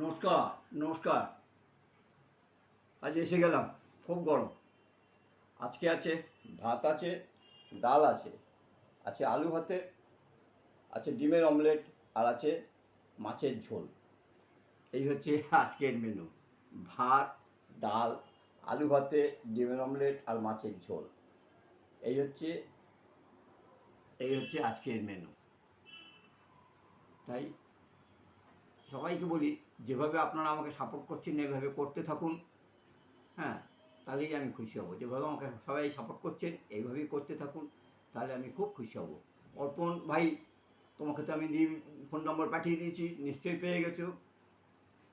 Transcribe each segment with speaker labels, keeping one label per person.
Speaker 1: নমস্কার নমস্কার। আজ এসে গেলাম, খুব গরম। আজকে আছে ভাত আছে, ডাল আছে আছে আলু ভাতে, আছে ডিমের অমলেট, আর আছে মাছের ঝোল। এই হচ্ছে আজকের মেনু ভাত, ডাল, আলু ভাতে, ডিমের অমলেট, আর মাছের ঝোল। এই হচ্ছে এই হচ্ছে আজকের মেনু তাই সবাইকে বলি, যেভাবে আপনারা আমাকে সাপোর্ট করছেন এইভাবে করতে থাকুন। হ্যাঁ তাহলেই আমি খুশি হব। যেভাবে আমাকে সবাই সাপোর্ট করছেন, এইভাবেই করতে থাকুন, তাহলে আমি খুব খুশি হব। অর্পণ ভাই, তোমাকে তো আমি দিয়ে ফোন নম্বর পাঠিয়ে দিয়েছি, নিশ্চয়ই পেয়ে গেছো।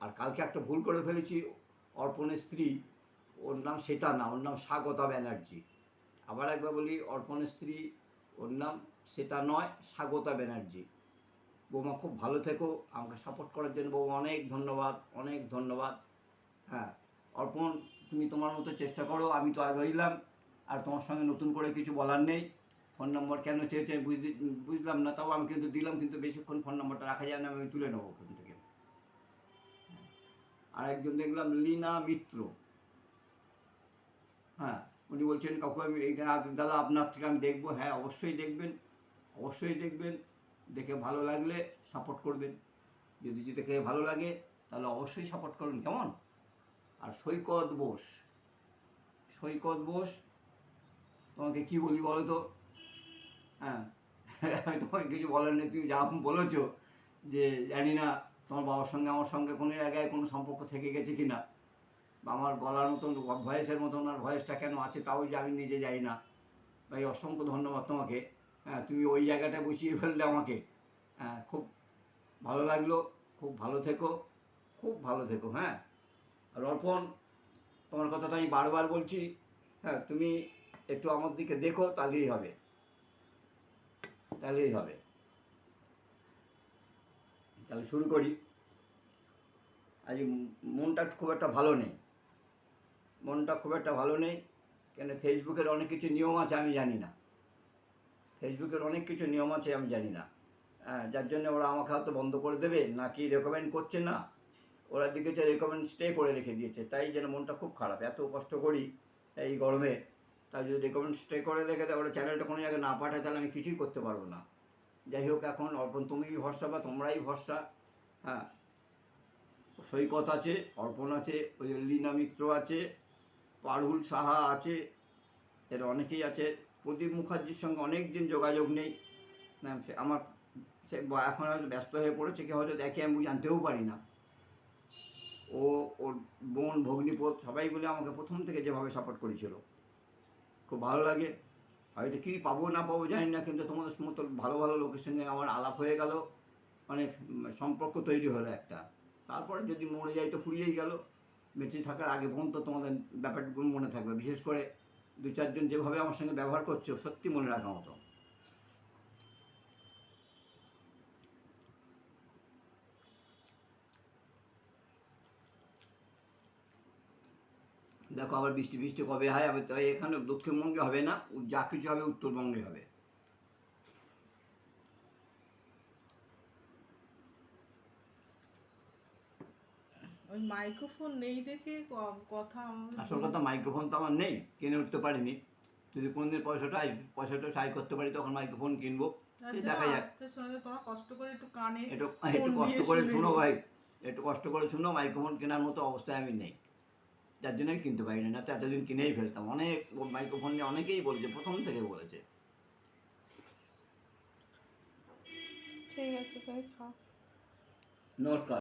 Speaker 1: আর কালকে একটা ভুল করে ফেলেছি, অর্পণের স্ত্রী, ওর নাম শ্বেতা না, ওর নাম স্বাগতা ব্যানার্জি। আবার একবার বলি, অর্পণের স্ত্রী, ওর নাম শ্বেতা নয়, স্বাগতা ব্যানার্জি। বৌমা, খুব ভালো থেকো। আমাকে সাপোর্ট করার জন্য বৌমা, অনেক ধন্যবাদ অনেক ধন্যবাদ। হ্যাঁ অর্পণ, তুমি তোমার মতো চেষ্টা করো, আমি তো আর রইলাম। আর তোমার সঙ্গে নতুন করে কিছু বলার নেই। ফোন নম্বর কেন চেয়েছে বুঝতে বুঝলাম না, তাও আমি কিন্তু দিলাম, কিন্তু বেশিক্ষণ ফোন নম্বরটা রাখা যায় না, আমি তুলে নেব ওখান থেকে। আর একজন দেখলাম, লীনা মিত্র। হ্যাঁ উনি বলছেন, কাকু, আমি দাদা আপনার থেকে আমি দেখব। হ্যাঁ অবশ্যই দেখবেন অবশ্যই দেখবেন। দেখে ভালো লাগলে সাপোর্ট করবেন। যদি দেখে ভালো লাগে, তাহলে অবশ্যই সাপোর্ট করবেন কেমন? আর সৈকত বোস। সৈকত বোস, তোমাকে কি বলি বলো তো? হ্যাঁ আমি তোমাকে কিছু বলার নেই, তুমি যা বলেছ, যে জানি না তোমার বাবার সঙ্গে, আমার সঙ্গে কোনো জায়গায় কোনো সম্পর্ক থেকে গেছে কি না? বা আমার গলার মতন, ভয়েসের মতন আর ভয়েসটা কেন আছে, তাও যে আমি নিজে যাই না। ভাই, অসংখ্য ধন্যবাদ তোমাকে। হ্যাঁ তুমি ওই জায়গাটায় বসিয়ে ফেললে আমাকে। হ্যাঁ খুব ভালো লাগল, খুব ভালো থেকো, খুব ভালো থেকো হ্যাঁ। আর অর্পণ, তোমার কথা তো আমি বারবার বলছি হ্যাঁ তুমি একটু আমার দিকে দেখো, তাহলেই হবে। তাহলেই হবে। তাহলে শুরু করি। আজ মনটা খুব একটা ভালো নেই। মনটা খুব একটা ভালো নেই, কেন ফেসবুকের অনেক কিছু নিয়ম আছে, আমি জানি না। ফেসবুকের অনেক কিছু নিয়ম আছে, আমি জানি না। হ্যাঁ যার জন্য ওরা আমাকে হয়তো বন্ধ করে দেবে, নাকি রেকমেন্ড করছে না। ওরা দেখেছে রেকমেন্ড স্টে করে রেখে দিয়েছে, তাই যেন মনটা খুব খারাপ। এত কষ্ট করি এই গরমে, তাই যদি রেকমেন্ড স্টে করে রেখে দেয়, ওরা চ্যানেলটা কোনো জায়গায় না পাঠায়, তাহলে আমি কিছুই করতে পারব না। যাই হোক, এখন অর্পণ, তুমিই ভরসা বা তোমরাই ভরসা। হ্যাঁ সৈকত আছে, অর্পণ আছে, ওই লীনা মিত্র আছে, পারুল সাহা আছে, এর অনেকেই আছে। প্রদীপ মুখার্জির সঙ্গে অনেক দিন যোগাযোগ নেই। আমার, সে এখন হয়তো ব্যস্ত হয়ে পড়েছে কি হয়তো দেখে আমি জানতেও পারি না। ও, ওর বোন ভগ্নিপথ সবাই বলে আমাকে প্রথম থেকে যেভাবে সাপোর্ট করেছিল। খুব ভালো লাগে। হয়তো কী পাবো, না পাবো জানি না, কিন্তু তোমাদের মতো ভালো ভালো লোকের সঙ্গে আমার আলাপ হয়ে গেল। অনেক সম্পর্ক তৈরি হলো একটা। তারপরে যদি মরে যাই তো ফুরিয়েই গেল। বেঁচে থাকার আগে পর্যন্ত তোমাদের ব্যাপারগুলো মনে থাকবে। বিশেষ করে দু চারজন যেভাবে আমার সঙ্গে ব্যবহার করছে সত্যি মনে রাখা মতো। দেখো আবার বৃষ্টি বৃষ্টি কবে হয়? আমি তো এখানে দক্ষিণবঙ্গে হবে না, যা কিছু হবে উত্তরবঙ্গে হবে।
Speaker 2: ওই মাইক্রোফোন নেই দেখে কথা
Speaker 1: আসল কথা মাইক্রোফোন তো আমার নেই কিনে উঠতে পারিনি। যদি কোনদিন পয়সাটা পয়সাটা সাই করতে পারি তখন মাইক্রোফোন কিনবো।
Speaker 2: যারা
Speaker 1: দেখা যাক।
Speaker 2: তোমার কষ্ট করে একটু কানে
Speaker 1: একটু একটু কষ্ট করে
Speaker 2: শুনো
Speaker 1: ভাই। একটু কষ্ট করে শুনো মাইক্রোফোন কেনার মতো অবস্থায় আমি নেই। যার জন্য আমি কিনতে পারি না তো এতদিন কিনেই ফেলতাম। অনেক মাইক্রোফোন নিয়ে অনেকেই বলেছে প্রথম থেকে বলেছে।
Speaker 2: ঠিক আছে তাই খাও।
Speaker 1: নমস্কার।